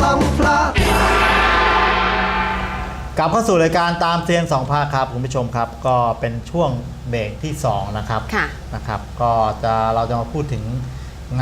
สองพระกลับเข้าสู่รายการตามเซียนสองภาคครับคุณผู้ชมครับ ก็เป็นช่วงเบรกที่ 2 นะครับค่ะ นะครับ ก็จะเราจะมาพูดถึง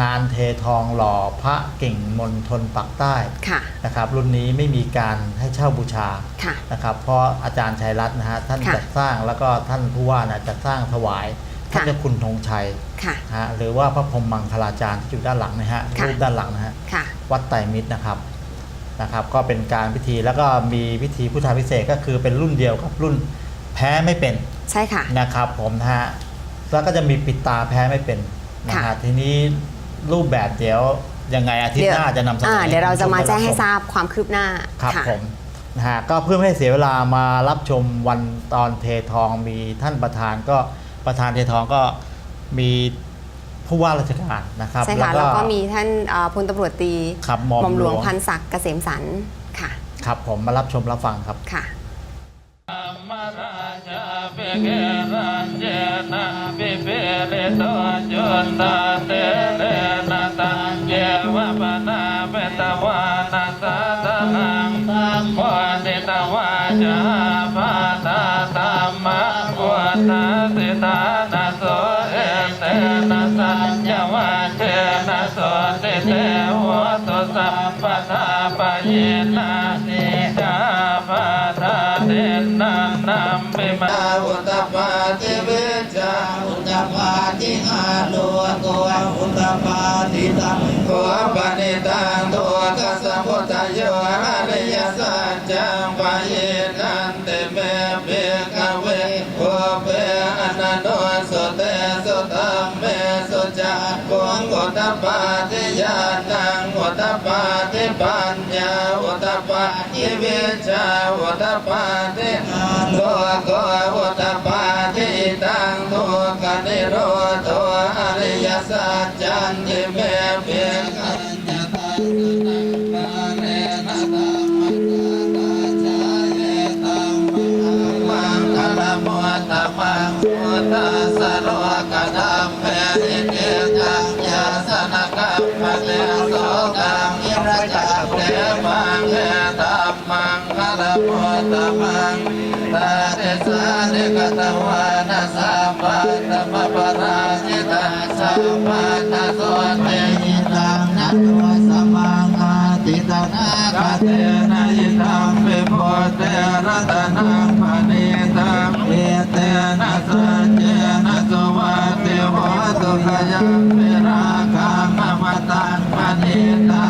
งานเททองหล่อพระเก่งมณฑลปักใต้ค่ะ นะครับ รุ่นนี้ไม่มีการให้เช่าบูชาค่ะ นะครับ เพราะอาจารย์ชัยรัตน์นะฮะท่านค่ะจัดสร้างแล้วก็ท่านผู้ว่านะจัดสร้างถวายพระค่ะ เจ้าคุณธงชัยค่ะ นะฮะหรือว่าพระพรหมมังคลาจารย์ที่อยู่ด้านหลังนะฮะค่ะ รูปด้านหลังนะฮะ ค่ะ วัดไตรมิตรนะครับ นะครับก็เป็นการพิธีแล้วก็มีพิธีพุทธาพิเศษกก็คือเป็นรุ่นเดียวกับรุ่นแพ้ไม่เป็นใช่ค่ะนะครับผมนะฮะแล้วก็จะมีปิดตาแพ้ไม่เป็นนะฮะค่ะทีนี้รูปแบบเดี๋ยวยังไงอาทิตย์หน้าจะนำเสนออ่าให้เดี๋ยวเราจะมาคุณผู้ชแจ้งให้บชทราบความคืบหน้าครับค่ะผมนะฮะก็เพื่อไม่ให้เสียเวลามารับชมวันตอนเททองมีท่านประธานก็ประธานเททองก็มี ผู้ว่าราชการนะครับใช่ค่ะแล้วก็มีท่านเอ่อพลตำรวจตรีครับหม่อมหม่อมหลวงหลวงพันศักดิ์เกษมสันต์ค่ะครับผมมารับชมรับฟังครับค่ะ เตโหตุสัพพทาปะเยนะนิจาปาทาเตนะนัมปิมาอุตตปาติเวจาอุตตปาติอาโลโกอุตตปาติตังโกปณิตังโตกัสสะพุทธโยอริยสัจจังปะเยนันเตเมเปก ปาติญาณังอุตปาติปัญญาอุตปาติวิชาอุตปาติโลกอุตปาติตังทุกขนิโรธอริยสัจจันติเมเพียง สาเนกตวานาสัมปัตตมปราชิตาสัมปัตตโสเตหิตังนัตโตสัมมังอาติตนาคาเตนะยิตังเปโพเตระตนังปณิตังเอเตนะสัจเจนะสวัสดิโหตุขยังเปราคังอมตังปณิตัง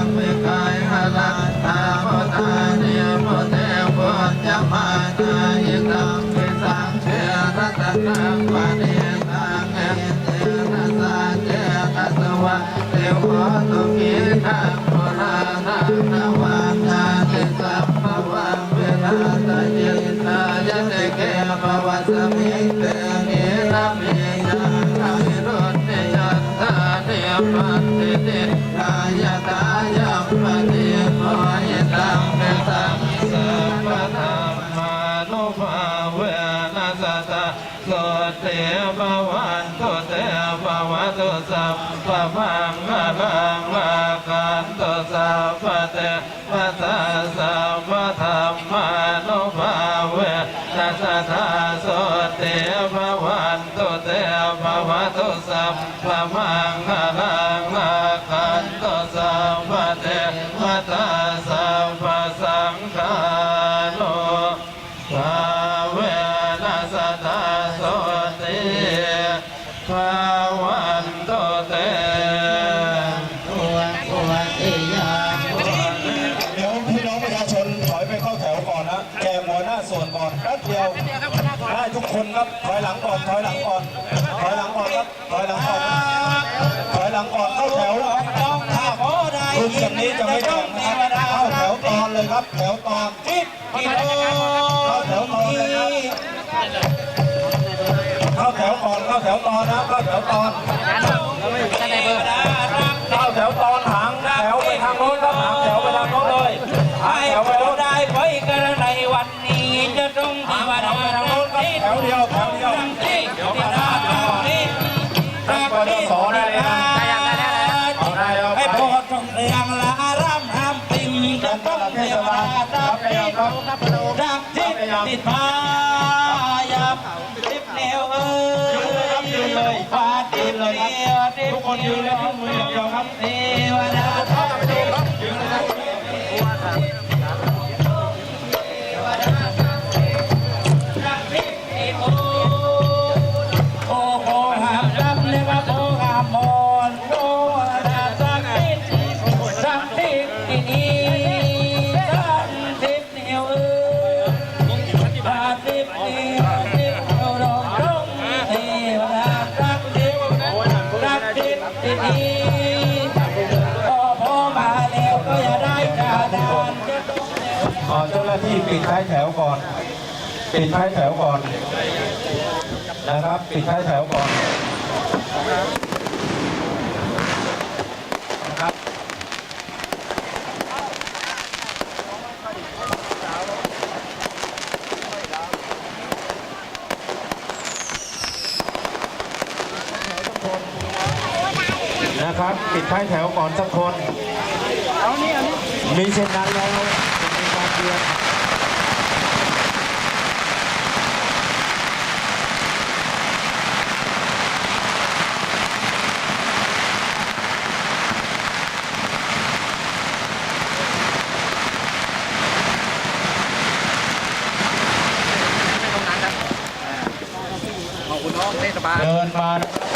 รัต ตะโสเตภวันตุเตภวตุสัพพมังคลังลาคันตุสัพพเตปัสสะสัพพธรรมานุภาเวนัสตะโสเตภวันตุเตภวตุสัพพมังคลังลาคันตุสัพพเตปะสัพ ทุกคนครับถอยหลังก่อนถอยหลังก่อนถอยหลังก่อนครับถอยหลังก่อนถอยหลังก่อนเข้าแถวนะครับถ้าคุณแบบนี้จะไม่แจกนะครับเข้าแถวตอนเลยครับ แถวตอนเข้าแถวตอนเลยครับเข้าแถวก่อนเข้าแถวตอนนะเข้าแถวตอนเข้า คนยืนแล้วยกมืออย่างเดียวครับเอวดาโอ้โหหามรับยกว่าโอ้หามมอนโอ้ราสักทิศสักทิศที่นี้ ปิดท้ายแถวก่อน ปิดท้ายแถวก่อน นะครับ ปิดท้ายแถวก่อนนะครับนะครับปิดท้ายแถวก่อนสักคนมีเช่นนั้นแล้วจะมีการเตือนเดินมานะครับ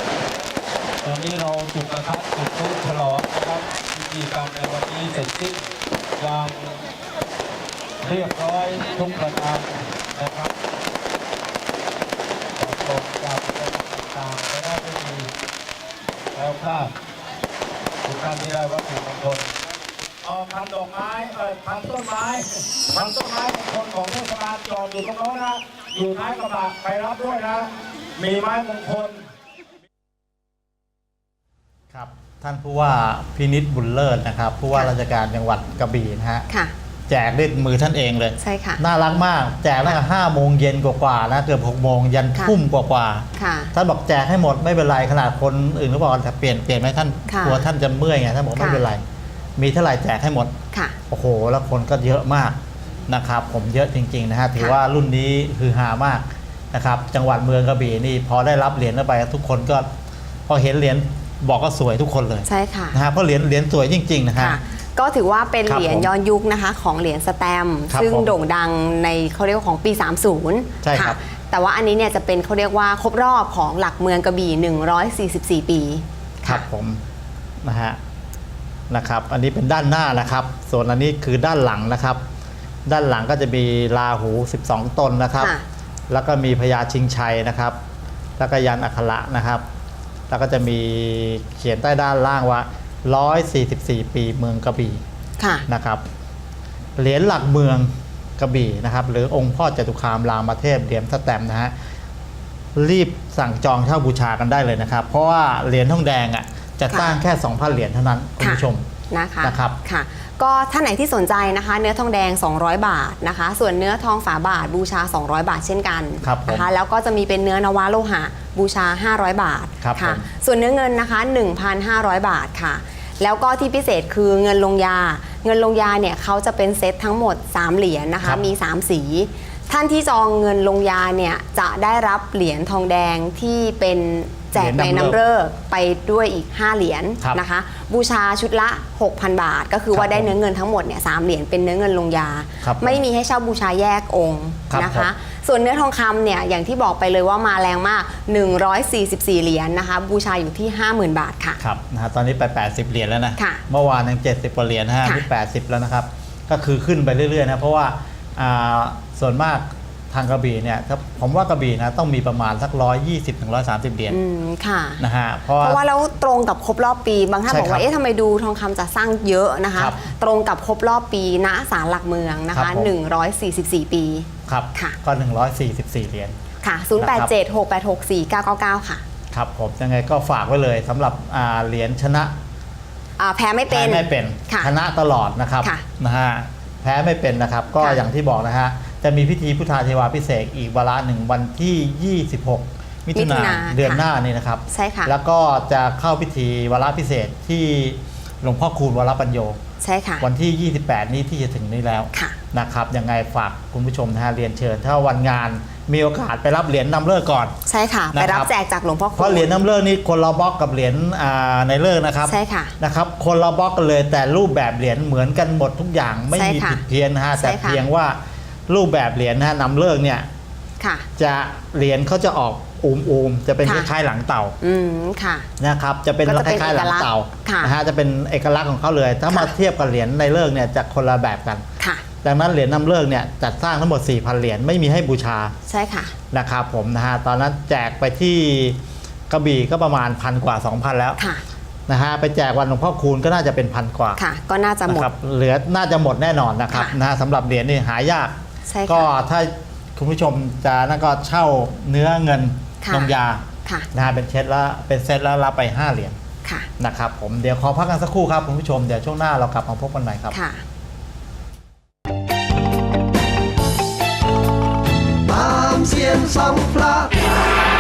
ตอนนี้เราจุดประทัดจุดทูปฉลองนะครับพิธีกรรมในวันนี้เสร็จสิ้นอย่างเรียบร้อยทุกประการนะครับตกกับต่างๆไปได้ดีแล้วพลาดทุกท่านที่ได้วัตถุมงคลเอาพันดอกไม้เอ่อพันต้นไม้พันต้นไม้มงคลของเทศบาลจอดอยู่ตรงโน้นนะอยู่ท้ายกระบะไปรับด้วยนะ มีไม้มงคล ครับท่านผู้ว่าพินิษบุญเลิศนะครับผู้ว่าค่ะราชการจังหวัดกระบี่นะฮะค่ะ แจกด้วยมือท่านเองเลย ใช่ค่ะ น่ารักมาก แจกตั้งแต่ห้าโมงเย็นกว่าๆนะเกือบหกโมงยันค่ะทุ่มกว่าค่ะ ๆท่านบอกแจกให้หมดไม่เป็นไรขนาดคนอื่นก็บอกว่าแต่เปลี่ยนเปลี่ยนไหมท่านค่ะกลัวท่านจะเมื่อยไงท่านบอกค่ะ ไม่เป็นไร มีเท่าไหร่แจกให้หมด ค่ะ โอ้โห แล้วคนก็เยอะมากนะครับ ผมเยอะจริงๆนะฮะถือค่ะว่ารุ่นนี้คือฮามาก นะครับจังหวัดเมืองกระบี่นี่พอได้รับเหรียญเข้าไปทุกคนก็พอเห็นเหรียญบอกก็สวยทุกคนเลยใช่ค่ะนะฮะเพราะเหรียญเหรียญสวยจริงๆนะฮะ ค่ะก็ถือว่าเป็นครับเหรียญผมย้อนยุคนะคะ ของเหรียญสแตมป์ครับซึ่งผมโด่งดังในเขาเรียกว่าของปี 30ใช่ครับ แต่ว่าอันนี้เนี่ยจะเป็นเขาเรียกว่าครบรอบของหลักเมืองกระบี่ 144 ปี ครับผมนะฮะนะครับ อันนี้เป็นด้านหน้านะครับ ส่วนอันนี้คือด้านหลังนะครับ ด้านหลังก็จะมีราหู 12 ตนนะครับ ค่ะ แล้วก็มีพญาชิงชัยนะครับ แล้วก็ยันอัคระนะครับ แล้วก็จะมีเขียนใต้ด้านล่างว่า 144 ปีเมืองกระบี่ค่ะนะครับ เหรียญหลักเมืองกระบี่นะครับ หรือองค์พ่อจตุคามรามเทพเหรียญสแตมป์นะฮะ รีบสั่งจองเช่าบูชากันได้เลยนะครับ เพราะว่าเหรียญทองแดงอะจะตั้งค่ะแค่ 2,000 เหรียญเท่านั้นคุณผู้ชมนะคะนะครับค่ะ ก็ท่านไหนที่สนใจนะคะ เนื้อทองแดง 200 บาทนะคะ ส่วนเนื้อทองฝาบาทบูชา 200 บาทเช่นกันครับผมนะคะแล้วก็จะมีเป็นเนื้อนวะโลหะบูชา 500 บาทครับค่ะผมส่วนเนื้อเงินนะคะ 1,500 บาทค่ะ แล้วก็ที่พิเศษคือเงินลงยา เงินลงยาเนี่ยเขาจะเป็นเซตทั้งหมด 3 เหรียญนะคะ มี 3 สี ท่านที่จองเงินลงยาเนี่ยจะได้รับเหรียญทองแดงที่เป็นแจกในเหรียญนำน้ำเลิกเลิกไปด้วยอีก 5 เหรียญครับนะคะ บูชาชุดละ 6,000 บาท ก็คือว่าครับได้เนื้อเงินทั้งหมดเนี่ยสามเหรียญเป็นเนื้อเงินลงยาครับผมไม่มีให้เช่าบูชาแยกองค์ครับนะคะผมส่วนเนื้อทองคำเนี่ยอย่างที่บอกไปเลยว่ามาแรงมาก 144 เหรียญนะคะ บูชาอยู่ที่ 50,000 บาทค่ะครับนะฮะตอนนี้ไป 80 เหรียญแล้วนะค่ะเมื่อวานยัง70กว่าเหรียญนะฮะค่ะที่80 แล้วนะครับ ก็คือขึ้นไปเรื่อยๆนะเพราะว่าอ่า ส่วนมากทางกระบี่เนี่ยถ้าผมว่ากระบี่นะต้องมีประมาณสักร้อยยี่สิบถึงร้อยสามสิบเหรียญอืมค่ะ นะฮะเพราะ เพราะว่าว่าแล้วตรงกับครบรอบปี บางท่านใช่บอกครัว่าบเอ๊ะทำไมดูทองคำจะสร้างเยอะนะคะ ครับตรงกับครบรอบปีณศาลหลักเมืองนะครัคะ บผม 144 ปี ครับค่ะ ก็หนึ่งร้อยสี่สิบสี่เหรียญ ค่ะ 0876864999 ค่ะครับผมยังไงก็ฝากไว้เลยสำหรับอ่าเหรียญชนะอ่าแพ้ไม่เป็น แพ้ไม่เป็นค่ะชนะตลอดนะครับค่ะ นะฮะ แพ้ไม่เป็นนะครับ ก็ค่ะอย่างที่บอกนะฮะจะมีพิธีพุทธาเทวาพิเศษกอีกเวลาหนึ่งวันที่ 26 มิถุนาเดือนหน้านี่นะครับใช่ค่ะ แล้วก็จะเข้าพิธีวาระพิเศษที่หลวงพ่อคูณวรปัญโย ใช่ค่ะ วันที่ 28 นี้ที่จะถึงนี้แล้วค่ะ นะครับยังไงฝากคุณผู้ชมนะฮะเรียนเชิญ ถ้าวันงาน มีโอกาสไปรับเหรียญนำเลิกก่อน ใช่ค่ะ นะครับ ไปรับแจกจากหลวงพ่อเพคูราะเหรียญณน้ำเลิกนี่คนละบล็อกกับเหรียญอ่าในเลิกนะครับใช่ค่ะนะครับคนละบล็อกกันเลยแต่รูปแบบเหรียญเหมือนกันหมดทุกอย่างไม่ใช่มีค่ะผิดเพี้ยนนะฮะใช่แต่ค่ะ เพียงว่ารูปแบบเหรียญนะฮะนำเลิกเนี่ยค่ะ จะเหรียญเขาจะออกอูมอูมๆจะเป็นคค่ะ ล้ายๆหลังเต่า อืมค่ะ นะครับจะเป็นก็จะคเป็นล้ายๆหลังเต่าเอกลักษณ์ค่ะนะฮะจะเป็นเอกลักษณ์ของเขาเลย ถ้าค่ะมาเทียบกับเหรียญในเลิกเนี่ยจะคนละแบบกัน ค่ะ ดังนั้นเหรียญนำเลิกเนี่ยจัดสร้างทั้งหมด 4,000 เหรียญไม่มีให้บูชาใช่ค่ะนะครับผมนะฮะตอนนั้นแจกไปที่กระบี่ก็ประมาณพันกว่า 2,000 แล้วค่ะนะฮะไปแจกวันหลวงพ่อคูณก็น่าจะเป็นพันกว่าค่ะ ก็น่าจะหมดนะครับเหลือน่าจะหมดแน่นอนนะครับค่ะนะฮะสำหรับเหรียญนี่หายาก ใช่ก็ค่ะถ้าคุณผู้ชมจะนั่นก็เช่าเนื้อเงินค่ะลงยาค่ะนะฮะเป็นเซตละเป็นเซตแล้วรับไป 5 เหรียญค่ะนะครับผมเดี๋ยวขอพักกันสักครู่ครับคุณผู้ชมเดี๋ยวช่วงหน้าเรากลับมาพบกันใหม่ครับ ค่ะ some flat.